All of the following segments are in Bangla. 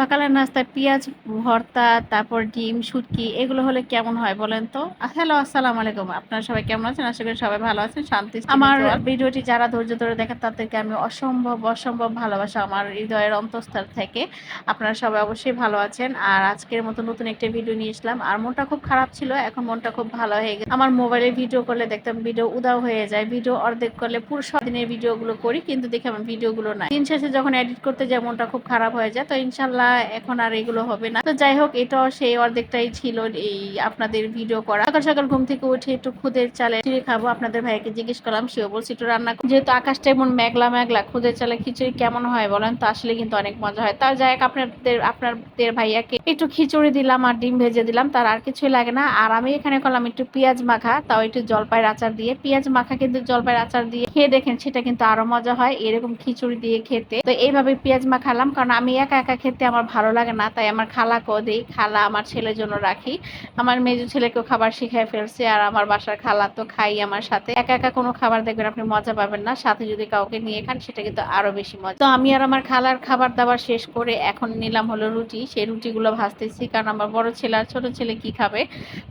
সকালের নাস্তায় পেঁয়াজ ভর্তা তারপর ডিম শুটকি এগুলো হলে কেমন হয় বলেন তো? হ্যালো আসসালাম আলাইকুম। আপনারা সবাই কেমন আছেন? আশা করি সবাই ভালো আছেন শান্তি আমার ভিডিওটি যারা ধৈর্য ধরে দেখেন তাদেরকে আমি অসম্ভব অসম্ভব ভালোবাসা আমার হৃদয়ের অন্তঃস্থল থেকে। আপনারা সবাই অবশ্যই ভালো আছেন। আর আজকের মতো নতুন একটা ভিডিও নিয়ে আসলাম আর মনটা খুব খারাপ ছিল এখন মনটা খুব ভালো হয়ে গেছে। আমার মোবাইলে ভিডিও করলে দেখতাম ভিডিও উদাও হয়ে যায়। ভিডিও অর্ধেক করলে পুরো সব দিনের ভিডিওগুলো করি কিন্তু দেখি আমার ভিডিওগুলো নাই। দিন শেষে যখন এডিট করতে যাই মনটা খুব খারাপ হয়ে যায়। তো ইনশাল্লাহ এখন আর এগুলো হবে না। তো যাই হোক, এটাও সেই অর্ধেকটাই ছিল এই আপনাদের ভিডিও করা। সকাল সকাল ঘুম থেকে উঠে একটু খুদের চালে খিচুড়ি খাব। আপনাদের ভাইকে জিজ্ঞেস করলাম, সেও বলছি একটু রান্না যেহেতু আকাশটা এমন মেঘলা মেঘলা, খুদের চালে খিচুড়ি কেমন হয় বলেন তো, আসলে কিন্তু অনেক মজা হয়। তাও যাই হোক, আপনাদের আপনাদের ভাইয়াকে একটু খিচুড়ি দিলাম আর ডিম ভেজে দিলাম। তার আর কিছুই লাগে না। আর আমি এখানে করলাম একটু পেঁয়াজ মাখা, তাও একটু জলপাইয়ের আচার দিয়ে। পেঁয়াজ মাখা কিন্তু জলপাইয়ের আচার দিয়ে খেয়ে দেখেন, সেটা কিন্তু আরও মজা হয় এরকম খিচুড়ি দিয়ে খেতে। তো এইভাবে পেঁয়াজ মাখালাম, কারণ আমি একা একা খেতে আমার ভালো লাগে না, তাই আমার খালাকেও দিই। খালা আমার ছেলের জন্য রাখি। আমার মেজো ছেলেকেও খাবার শিখাই ফেলছে আর আমার বাসার খালা তো খাই আমার সাথে। একা একা কোনো খাবার দেখবেন আপনি মজা পাবেন না, সাথে যদি কাউকে নিয়ে খান সেটা কিন্তু আরও বেশি মজা। তো আমি আর আমার খালার খাবার দাবার শেষ করে এখন নিলাম হলো রুটি। সেই রুটিগুলো ভাজতেছি কারণ আমার বড় ছেলে আর ছোট ছেলে কি খাবে?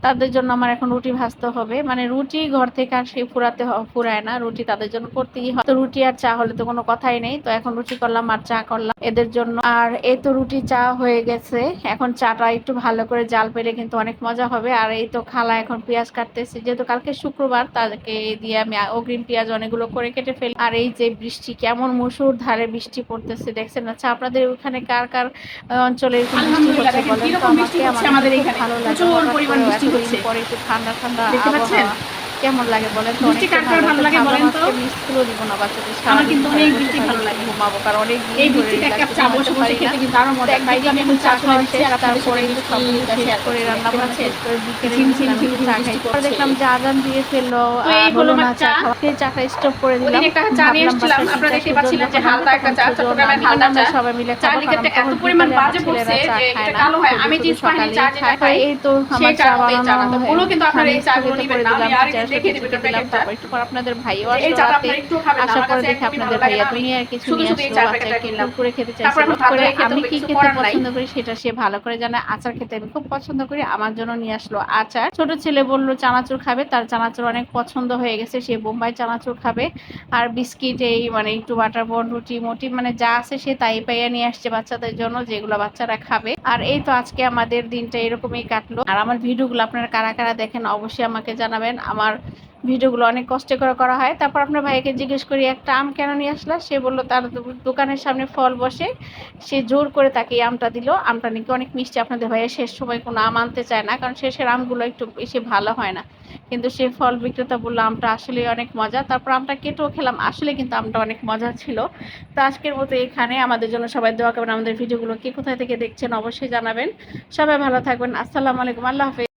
তাদের জন্য আমার এখন রুটি ভাজতে হবে। মানে রুটি ঘর থেকে আর সেই ফুরাতে ফুরায় না, রুটি তাদের জন্য করতেই হয়। তো রুটি আর চা হলে তো কোনো কথাই নেই। তো এখন রুটি করলাম আর চা করলাম এদের জন্য। আর এই তো রুটি চা হয়ে গেছে। এখন চাটা একটু ভালো করে জাল পেলে কিন্তু অনেক মজা হবে। আর এই তো খালা এখন পেঁয়াজ কাটতেছে। যেহেতু কালকে শুক্রবার তাদেরকে দিয়ে আমি অগ্রিম পেঁয়াজ অনেকগুলো করে কেটে ফেলি। আর এই যে বৃষ্টি কেমন মুসুর ধারে বৃষ্টি পড়তেছে দেখছেন? আচ্ছা আপনাদের ওখানে কার কার অঞ্চলে। ভালো লাগে এতদিন হচ্ছে। পরে একটু ঠান্ডা ঠান্ডা? আবহাওয়া। কেমন লাগে বলেন তো অনেকটা কার ভালো লাগে বলেন তো? করে দিব না বাচ্চাদের আমার কিন্তু অনেক ঘরে ভালো লাগে। ঘুমাবো কারণ অনেক এই ধরে এক কাপ চা বসে বসে খেতে কিন্তু আরও মজা একদিকে আমি এখন চা খাচ্ছি আর তারপরে সব শেয়ার করে রান্না বান্না শেষ করে বিকেলে ঝিম ঝিম ঝিম চা। পরে দেখলাম যে আজান দিয়ে ফেলল তো এই হলো হলো আমার চা সেই চাটা স্টপ করে দিলাম যে একটা চা নিয়ে এসেছিলাম, আপনারা দেখতে পাচ্ছিলেন যে হালকা একটা চা, চট্টগ্রামের হালকা চা। সবাই মিলে চা লিকারটা এত পরিমাণ বাজে পড়ছে যে এটা কালো হয়। আমি শুধু জিন্স চা যেটা খাই, এই তো আমার চা বানানো বলো কিন্তু আপনারা এই চাগুলো নিবেন না। আমি আর একটু পর আপনাদের ভাইও আসলো দেখে আপনাদের ভাইয়া দুনিয়ার কিছু নিয়ে আসলো বাচ্চাকে খেতে করে আমি কি খেতে পছন্দ করি সেটা সে ভালো করে জানে আচার খেতে আমি খুব পছন্দ করি আমার জন্য নিয়ে আসলো আচার। ছোট ছেলে বলল চানাচুর খাবে। তার চানাচুর অনেক পছন্দ হয়ে গেছে সে বোম্বাই চানাচুর খাবে। আর বিস্কিট এই মানে একটু বাটার বন রুটি মুটি মানে যা আছে সে তাই পাইয়া নিয়ে আসছে বাচ্চাদের জন্য যেগুলো বাচ্চারা খাবে। আর এই তো আজকে আমাদের দিনটা এরকমই কাটলো। আর আমার ভিডিওগুলো আপনারা কারা কারা দেখেন অবশ্যই আমাকে জানাবেন। আমার ভিডিওগুলো অনেক কষ্ট করে করা হয়। তারপর আপনার ভাইকে জিজ্ঞেস করি, একটা আম কেন নিয়ে আসলা? সে বলল, তার দোকানের সামনে ফল বসে। সে জোর করে তাকে এই আমটা দিল। আমটা নাকি অনেক মিষ্টি। আপনাদের ভাইয়া শেষ সময় কোনো আম আনতে চায় না। কারণ শেষের আমগুলো একটু বেশি ভালো হয় না। কিন্তু সে ফল বিক্রেতা বলল, আমটা আসলে অনেক মজা। তারপর আমটা কেটেও খেলাম। আসলে কিন্তু আমটা অনেক মজা ছিল। তো আজকের মতো এখানে। আমাদের জন্য সবাই দোয়া করবেন। আমাদের ভিডিওগুলো কে কোথায় থেকে দেখছেন অবশ্যই জানাবেন। সবাই ভালো থাকবেন। আসসালামু আলাইকুম। আল্লাহ হাফেজ।